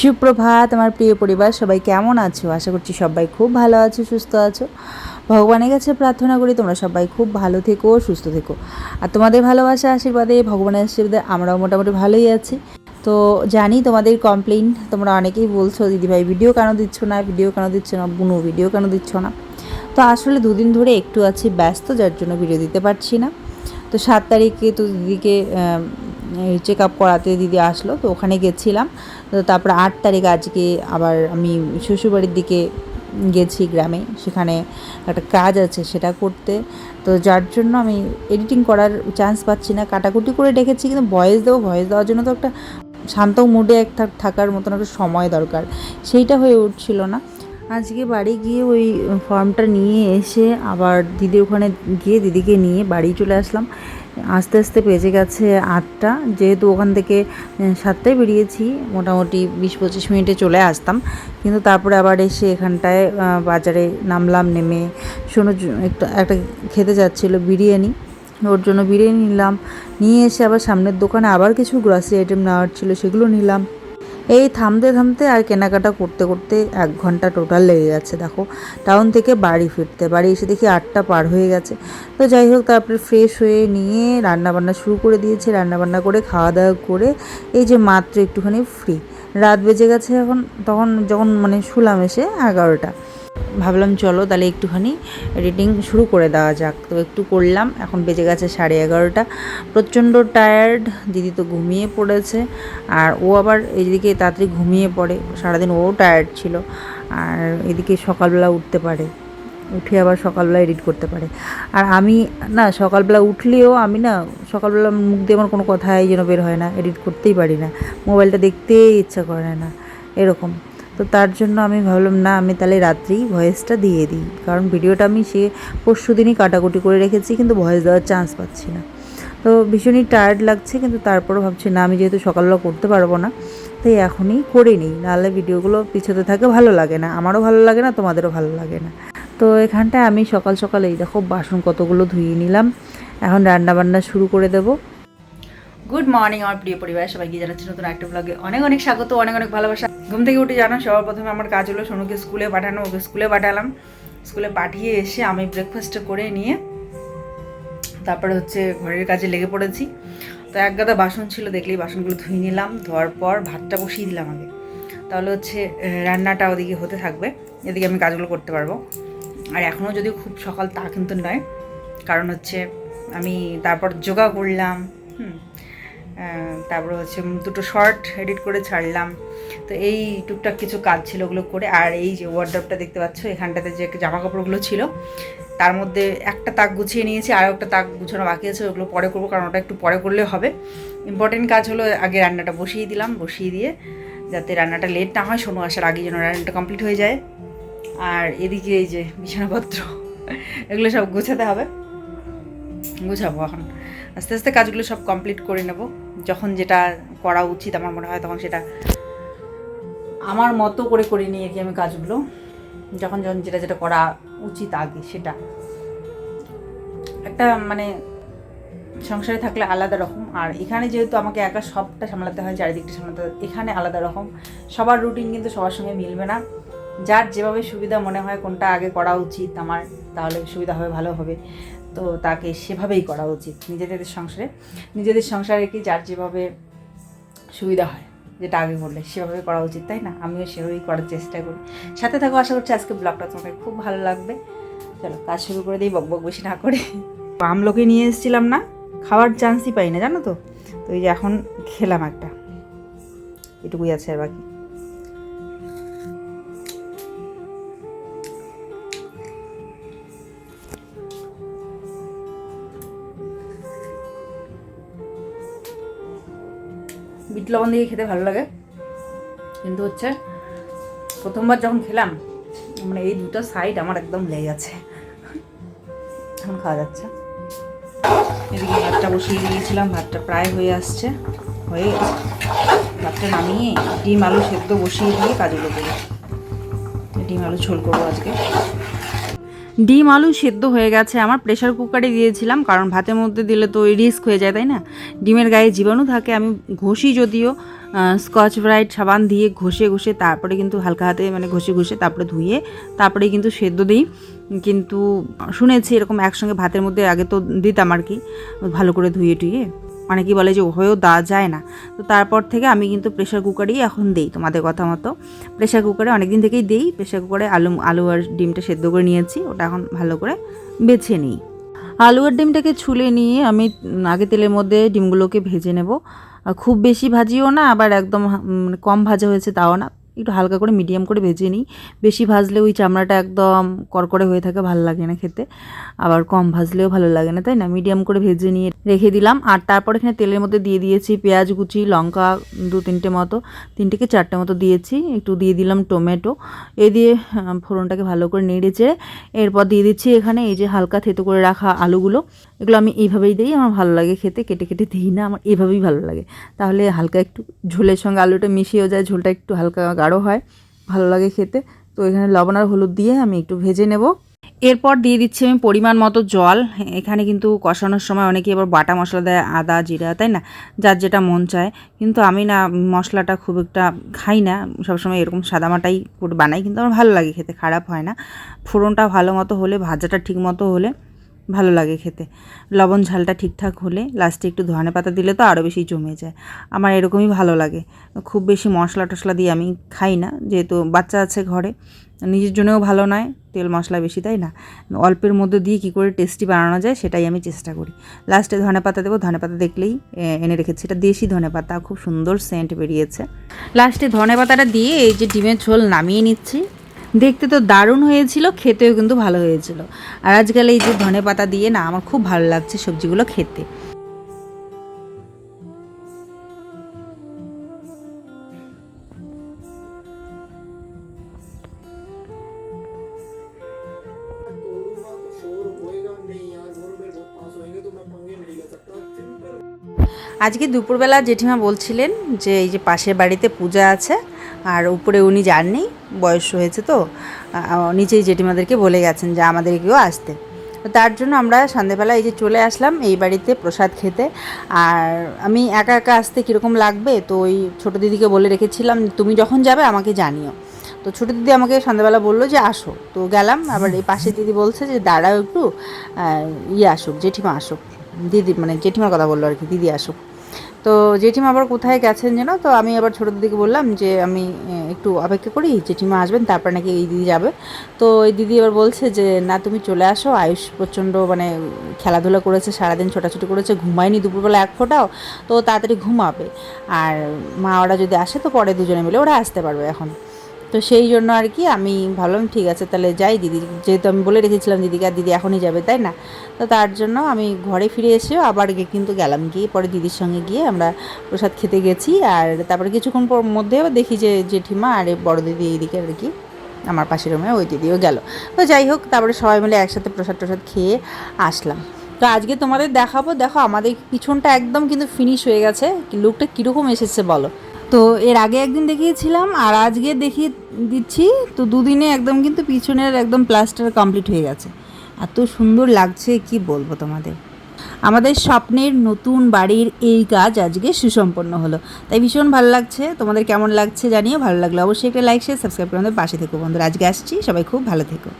সুপ্রভাত, আমার প্রিয় পরিবার, সবাই কেমন আছো? আশা করছি সবাই খুব ভালো আছো, সুস্থ আছো। ভগবানের কাছে প্রার্থনা করি তোমরা সবাই খুব ভালো থেকো, সুস্থ থেকো। আর তোমাদের ভালোবাসা, আশীর্বাদে, ভগবানের আশীর্বাদে আমরাও মোটামুটি ভালোই আছি। তো জানি তোমাদের কমপ্লেন তোমরা অনেকেই বলছো, দিদিভাই ভিডিও কেন দিচ্ছ না? ভিডিও কেন দিচ্ছ না? বুনো ভিডিও কেন দিচ্ছ না? তো আসলে দুদিন ধরে একটু আছি ব্যস্ত, যার জন্য ভিডিও দিতে পারছি না। তো সাত তারিখে তো দিদিকে চেক আপ করাতে দিদি আসলো, তো ওখানে গেছিলাম। তো তারপর আট তারিখ আজকে আবার আমি শ্বশুরবাড়ির দিকে গেছি গ্রামে, সেখানে একটা কাজ আছে সেটা করতে। তো যার জন্য আমি এডিটিং করার চান্স পাচ্ছি না, কাটাকুটি করে ডেকেছি কিন্তু ভয়েস দেবো ভয়েস দেওয়ার জন্য তো একটা শান্ত মুডে একটা থাকার মতন একটা সময় দরকার। সেইটা হয়ে উঠছিল না। আজকে বাড়ি গিয়ে ওই ফর্মটা নিয়ে এসে আবার দিদির ওখানে গিয়ে দিদিকে নিয়ে বাড়ি চলে আসলাম। আস্তে আস্তে বেজে গেছে আটটা। যেহেতু ওখান থেকে সাতটায় বেরিয়েছি, মোটামুটি বিশ পঁচিশ মিনিটে চলে আসতাম। কিন্তু তারপরে আবার এসে এখানটায় বাজারে নামলাম, নেমে শোনো একটু, একটা খেতে যাচ্ছিল বিরিয়ানি। ওর জন্য বিরিয়ানি নিলাম। নিয়ে এসে আবার সামনের দোকানে আবার কিছু গ্রসারি আইটেম নেওয়ার ছিল, সেগুলো নিলাম। এই থামতে থামতে আর কেনাকাটা করতে করতে এক ঘণ্টা টোটাল লেগে গেছে, দেখো। টাউন থেকে বাড়ি ফিরতে, বাড়ি এসে দেখি আটটা পার হয়ে গেছে। তো যাই হোক, তারপরে ফ্রেশ হয়ে নিয়ে রান্নাবান্না শুরু করে দিয়েছে। রান্নাবান্না করে খাওয়া দাওয়া করে, এই যে মাত্র একটুখানি ফ্রি রাত বেজে গেছে এখন, তখন যখন মানে শুলাম এসে এগারোটা। ভাবলাম চলো, তাহলে একটুখানি এডিটিং শুরু করে দেওয়া যাক। তো একটু করলাম, এখন বেজে গেছে সাড়ে এগারোটা। প্রচণ্ড টায়ার্ড দিদি তো ঘুমিয়ে পড়েছে, আর ও আবার এইদিকে তাড়াতাড়ি ঘুমিয়ে পড়ে। সারাদিন ও টায়ার্ড ছিল, আর এদিকে সকালবেলা উঠতে পারে। উঠে আবার সকালবেলা এডিট করতে পারে। আর আমি না, সকালবেলা উঠলেও আমি না, সকালবেলা মুখ দিয়ে আমার কোনো কথাই যেন বের হয় না এডিট করতেই পারি না। মোবাইলটা দেখতেই ইচ্ছা করে না, এরকম। তো তার জন্য আমি ভাবলাম, না, আমি তাহলে রাত্রেই ভয়েসটা দিয়ে দিই। কারণ ভিডিওটা আমি সে পরশু দিনই কাটাকুটি করে রেখেছি, কিন্তু ভয়েস দেওয়ার চান্স পাচ্ছি না। তো ভীষণই টায়ার্ড লাগছে, কিন্তু তারপরও ভাবছি, না, আমি যেহেতু সকালবেলা করতে পারব না, তাই এখনই করে নিই। নাহলে ভিডিওগুলো পিছোতে থাকে, ভালো লাগে না। আমারও ভালো লাগে না, তোমাদেরও ভালো লাগে না। তো এখানটায় আমি সকাল সকাল এই দেখো, বাসন কতগুলো ধুয়ে নিলাম। এখন রান্না বান্না শুরু করে দেবো। গুড মর্নিং আমার প্রিয় পরিবার। সবাইকে জানাচ্ছি নতুন একটা ব্লগে অনেক অনেক স্বাগত, অনেক অনেক ভালোবাসা। ঘুম থেকে উঠে জানো, সবার প্রথমে আমার কাজ হলো সোনুকে স্কুলে পাঠানো, ওকে স্কুলে পাঠালাম। স্কুলে পাঠিয়ে এসে আমি ব্রেকফাস্ট করে নিয়ে তারপরে হচ্ছে ঘরের কাজে লেগে পড়েছি। তো এক গাদা বাসন ছিল, দেখলেই বাসনগুলো ধুয়ে নিলাম, ধোয়ার পর ভাতটা বসিয়ে দিলাম আগে। তাহলে হচ্ছে রান্নাটা ওদিকে হতে থাকবে, এদিকে আমি কাজগুলো করতে পারব। আর এখনও যদি খুব সকাল তা কিন্তু নয়, কারণ হচ্ছে আমি তারপর যোগা করলাম, হুম। তারপর হচ্ছে দুটো শর্ট এডিট করে ছাড়লাম। তো এই টুকটাক কিছু কাজ ছিল ওগুলো করে। আর এই যে ওয়ার্ড্রপটা দেখতে পাচ্ছ, এখানটাতে যে জামা কাপড়গুলো ছিল, তার মধ্যে একটা তাক গুছিয়ে নিয়েছি আর একটা তাক গুছানো বাকি আছে, ওগুলো পরে করব, কারণ ওটা একটু পরে করলে হবে। ইম্পর্টেন্ট কাজ হলো আগে রান্নাটা বসিয়ে দিলাম, বসিয়ে দিয়ে যাতে রান্নাটা লেট না হয় শোনো আসার আগে যেন রান্নাটা কমপ্লিট হয়ে যায়। আর এদিকে এই যে বিছানাপত্র, এগুলো সব গোছাতে হবে। গুছাবো এখন। আস্তে আস্তে কাজগুলো সব কমপ্লিট করে নেব। যখন যেটা করা উচিত আমার মনে হয় তখন সেটা আমার মতো করে করে নিয়ে কি আমি কাজগুলো, যখন যখন যেটা যেটা করা উচিত আগে সেটা। একটা মানে সংসারে থাকলে আলাদা রকম, আর এখানে যেহেতু আমাকে একা সবটা সামলাতে হয়, চারিদিকটা সামলাতে হয়, এখানে আলাদা রকম। সবার রুটিন কিন্তু সবার সঙ্গে মিলবে না। যার যেভাবে সুবিধা মনে হয় কোনটা আগে করা উচিত আমার, তাহলে সুবিধা হবে, ভালো হবে। তো তাকে সেভাবেই করা উচিত নিজেদের সংসারে। নিজেদের সংসারে কি যার যেভাবে সুবিধা হয়, যেটা আগে করলে সেভাবে করা উচিত, তাই না? আমিও সেভাবেই করার চেষ্টা করি। সাথে থাকো, আশা করছি আজকে ব্লগটা তোমাকে খুব ভালো লাগবে। চলো, কাজ শুরু করে দিই, বক বক বেশি না করে। আমলোকে নিয়ে এসেছিলাম না, খাওয়ার চান্সই পাই না, জানো তো? তো এই যে এখন খেলাম একটা। এটুকুই আছে আর বাকি। বিট লবণ দিয়ে খেতে ভালো লাগে। কিন্তু হচ্ছে, প্রথমবার যখন খেলাম মানে এই দুটো সাইড আমার একদম লেগে গেছে। এখন খাওয়া যাচ্ছে। এদিকে ভাতটা বসিয়ে দিয়েছিলাম, ভাতটা প্রায় হয়ে আসছে। হয়ে ভাতটা নামিয়ে ডিম আলু সেদ্ধ বসিয়ে দিয়ে কাজগুলো করি ডিম আলু ঝোল করব আজকে। ডিম আলু সেদ্ধ হয়ে গেছে। আমার প্রেশার কুকারে দিয়েছিলাম, কারণ ভাতের মধ্যে দিলে তো ওই রিস্ক হয়ে যায়, তাই না? ডিমের গায়ে জীবাণু থাকে, আমি ঘষি যদিও স্কচ ব্রাইট সাবান দিয়ে ঘষে ঘষে তারপরে কিন্তু হালকা হাতে মানে ঘষে ঘষে তারপরে ধুয়ে তারপরে কিন্তু সেদ্ধ দিই। কিন্তু শুনেছি এরকম একসঙ্গে ভাতের মধ্যে আগে তো দিতাম আর কি, ভালো করে ধুয়ে টুয়ে। অনেকেই বলে যে হয়েও দেওয়া যায় না। তো তারপর থেকে আমি কিন্তু প্রেশার কুকারেই এখন দিই তোমাদের কথা মতো। প্রেশার কুকারে অনেক দিন থেকেই দিই। প্রেশার কুকারে আলু আলু আর ডিমটা সেদ্ধ করে নিয়েছি। ওটা এখন ভালো করে বেছে নিই। আলু আর ডিমটাকে ছুলে নিয়ে আমি আগে তেলের মধ্যে ডিমগুলোকে ভেজে নেব। খুব বেশি ভাজিও না, আবার একদম হা- কম ভাজা হয়েছে তাও না। একটু হালকা করে মিডিয়াম করে ভেজে নিই। বেশি ভাজলে ওই চামড়াটা একদম করকরে হয়ে থাকে, ভালো লাগে না খেতে। আবার কম ভাজলেও ভালো লাগে না, তাই না? মিডিয়াম করে ভেজে নিয়ে রেখে দিলাম। আর তারপর এখানে তেলের মধ্যে দিয়ে দিয়েছি পেঁয়াজ, কুচি, লঙ্কা দু তিনটে মতো তিনটে কি চারটে মতো দিয়েছি। একটু দিয়ে দিলাম টমেটো। এ দিয়ে ফোড়নটাকে ভালো করে নেড়ে চেড়ে এরপর দিয়ে দিচ্ছি এখানে এই যে হালকা থেতো করে রাখা আলুগুলো। এগুলো আমি এইভাবেই দিই, আমার ভালো লাগে খেতে। কেটে কেটে দিই না, আমার এভাবেই ভালো লাগে। তাহলে হালকা একটু ঝোলের সঙ্গে আলুটা মিশিয়েও যায়, ঝোলটা একটু হালকা গাঢ় হয়, ভালো লাগে খেতে। তো এখানে লবণ আর হলুদ দিয়ে আমি একটু ভেজে নেব। এরপর দিয়ে দিচ্ছি আমি পরিমাণ মতো জল। এখানে কিন্তু কষানোর সময় অনেকে এবার বাটা মশলা দেয়, আদা, জিরা, তাই না? যার যেটা মন চায়। কিন্তু আমি না মশলাটা খুব একটা খাই না। সবসময় এরকম সাদামাটাই বানাই, কিন্তু আমার ভালো লাগে খেতে, খারাপ হয় না। ফোড়নটা ভালো মতো হলে, ভাজাটা ঠিক মতো হলে ভালো লাগে খেতে। লবণ ঝালটা ঠিকঠাক হলে লাস্টে একটু ধনে পাতা দিলে তো আরও বেশি জমে যায়। আমার এরকমই ভালো লাগে। খুব বেশি মশলা টশলা দিয়ে আমি খাই না, যেহেতু বাচ্চা আছে ঘরে। নিজের জন্যও ভালো নয়, তেল মশলা বেশি তাই না? অল্পের মধ্যে দিয়ে কী করে টেস্টি বানানো যায় সেটাই আমি চেষ্টা করি। লাস্টে ধনে পাতা দেবো, ধনে পাতা দেখলেই এনে রেখেছি। এটা দেশি ধনে পাতা, খুব সুন্দর সেন্ট বেরিয়েছে। লাস্টে ধনে পাতাটা দিয়ে এই যে ডিমের ঝোল নামিয়ে নিচ্ছি। দেখতে তো দারুণ হয়েছিল, খেতেও কিন্তু ভালো হয়েছিল। আর আজকাল এই যে ধনে পাতা দিয়ে না আমার খুব ভালো লাগছে সবজিগুলো খেতে। আজকে দুপুরবেলা জেঠিমা বলছিলেন যে এই যে পাশের বাড়িতে পূজা আছে আর উপরে উনি যাননি বয়স হয়েছে তো নিচেই জেঠিমাদেরকে বলে গেছেন যে আমাদেরকেও আসতে। তার জন্য আমরা সন্ধেবেলা এই যে চলে আসলাম এই বাড়িতে প্রসাদ খেতে। আর আমি একা একা আসতে কীরকম লাগবে? তো ওই ছোটো দিদিকে বলে রেখেছিলাম, তুমি যখন যাবে আমাকে জানিও। তো ছোটো দিদি আমাকে সন্ধ্যাবেলা বলল যে, আসো। তো গেলাম, আবার এই পাশে দিদি বলছে যে, দাঁড়াও একটু ইয়ে আসুক, জেঠিমা আসুক। দিদি মানে জেঠিমার কথা বলল আর কি, দিদি আসুক। তো জেঠিমা আবার কোথায় গেছেন যেন? তো আমি আবার ছোটো দিদিকে বললাম যে আমি একটু অপেক্ষা করি, জেঠিমা আসবেন, তারপর নাকি এই দিদি যাবে। তো এই দিদি এবার বলছে যে, না, তুমি চলে আসো, আয়ুষ প্রচণ্ড মানে খেলাধুলা করেছে, সারাদিন ছোটাছুটি করেছে, ঘুমায়নি, দুপুরবেলা এক ফোটাও, তো তাড়াতাড়ি ঘুমাবে। আর মা ওরা যদি আসে, তো পরে দুজনে মিলে ওরা আসতে পারবে এখন। তো সেই জন্য আর কি আমি ভাবলাম, ঠিক আছে, তাহলে যাই দিদি। যেহেতু আমি বলে রেখেছিলাম দিদিকে, আর দিদি এখনই যাবে, তাই না? তো তার জন্য আমি ঘরে ফিরে এসেও আবার কিন্তু গেলাম। গিয়ে পরে দিদির সঙ্গে গিয়ে আমরা প্রসাদ খেতে গেছি। আর তারপরে কিছুক্ষণ পর মধ্যে আবার দেখি যে জেঠিমা আর বড় দিদি এইদিকে আর কি, আমার পাশের রুমে ওই দিদিও গেল। তো যাই হোক, তারপরে সবাই মিলে একসাথে প্রসাদ টসাদ খেয়ে আসলাম। তো আজকে তোমাদের দেখাবো, দেখো আমাদের পিছনটা একদম কিন্তু ফিনিশ হয়ে গেছে। লুকটা কীরকম এসেছে বলো? তো এর আগে একদিন দেখিয়েছিলাম আর আজকে দেখিয়ে দিচ্ছি। তো দুদিনে একদম কিন্তু পিছনের একদম প্লাস্টার কমপ্লিট হয়ে গেছে। এত সুন্দর লাগছে, কি বলব তোমাদের? আমাদের স্বপ্নের নতুন বাড়ির এই কাজ আজকে সুসম্পন্ন হলো। তাই ভীষণ ভালো লাগছে। তোমাদের কেমন লাগছে জানিয়ে ভালো লাগল অবশ্যই একটা লাইক শেয়ার সাবস্ক্রাইব করে আমাদের পাশে থেকো বন্ধুরা। আজকে আসছি। সবাই খুব ভালো থেকো।